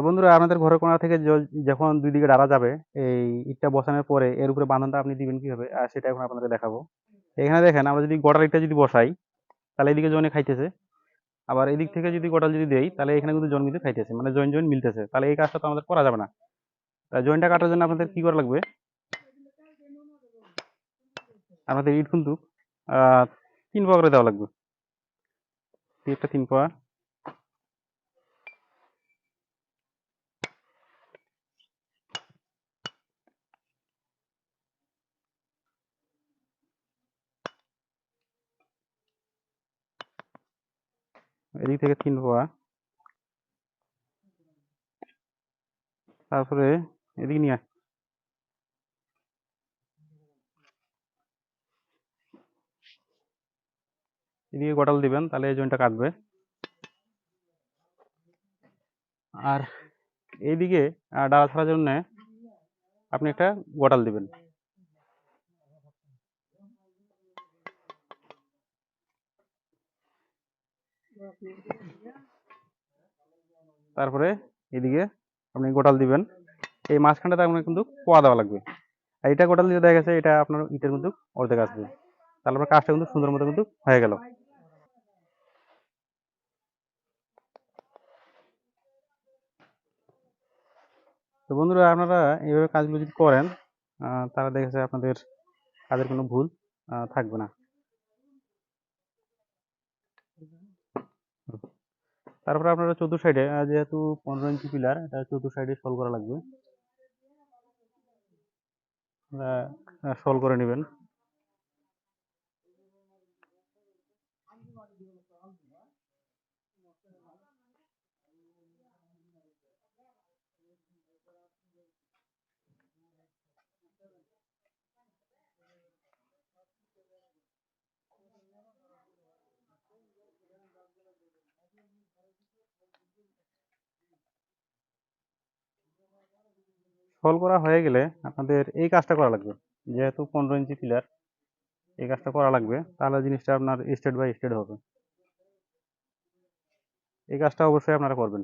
তো বন্ধুরা আপনাদের ঘরের কোণা থেকে যখন দুই দিকে ডালা যাবে, এই ইটটা বসানোর পরে এর উপরে বাঁধনটা আপনি দিবেন কীভাবে? আর সেটা এখন আপনাদের দেখাবো। এখানে দেখেন, আমরা যদি গোটাল ইটটা যদি বসাই, তাহলে এদিকে জয়েনে খাইতেছে। আবার এদিক থেকে যদি গোটাল যদি দেই, তাহলে এখানে কিন্তু জয়েন কিন্তু খাইতেছে মানে জয়েন জয়েন মিলতেছে। তাহলে এই কাজটা তো আমাদের করা যাবে না। জয়েনটা কাটার জন্য আপনাদের কি করা লাগবে? আমাদের ইট কিন্তু তিন পা করে দেওয়া লাগবে। একটা তিন পা এদিক থেকে তিন পা তারপরে এদিকে নিয়ে আয়। এদিকে গোটাল দিবেন, তাহলে এই জয়েন্টটা কাটবে। আর এইদিকে ডালা ছাড়ার জন্য আপনি একটা গোটাল দিবেন। তারপরে এদিকে আপনি গোটাল দিবেন। এই মাঝখানটাতে আপনার কিন্তু পোয়া দেওয়া লাগবে। আর এটা গোটাল দিয়ে দেখা গেছে এটা আপনার ইটের কিন্তু অর্ধেক আসবে। তাহলে আপনার কাজটা কিন্তু সুন্দর মতো কিন্তু হয়ে গেল। তো বন্ধুরা আপনারা এইভাবে কাজগুলো যদি করেন আহ, তাহলে দেখা আপনাদের কাজের কোনো ভুল থাকবে না। তারপরে আপনারা চতুর সাইডে যেহেতু পনেরো ইঞ্চি পিলার এটা চতুর সাইডে সল করা লাগবে। সল করে নেবেন। সল করা হয়ে গেলে আপনাদের এই কাজটা করা লাগবে। যেহেতু পনেরো ইঞ্চি পিলার, এই কাজটা করা লাগবে, তাহলে জিনিসটা আপনার স্টেট বাই স্টেট হবে। এই কাজটা অবশ্যই আপনারা করবেন।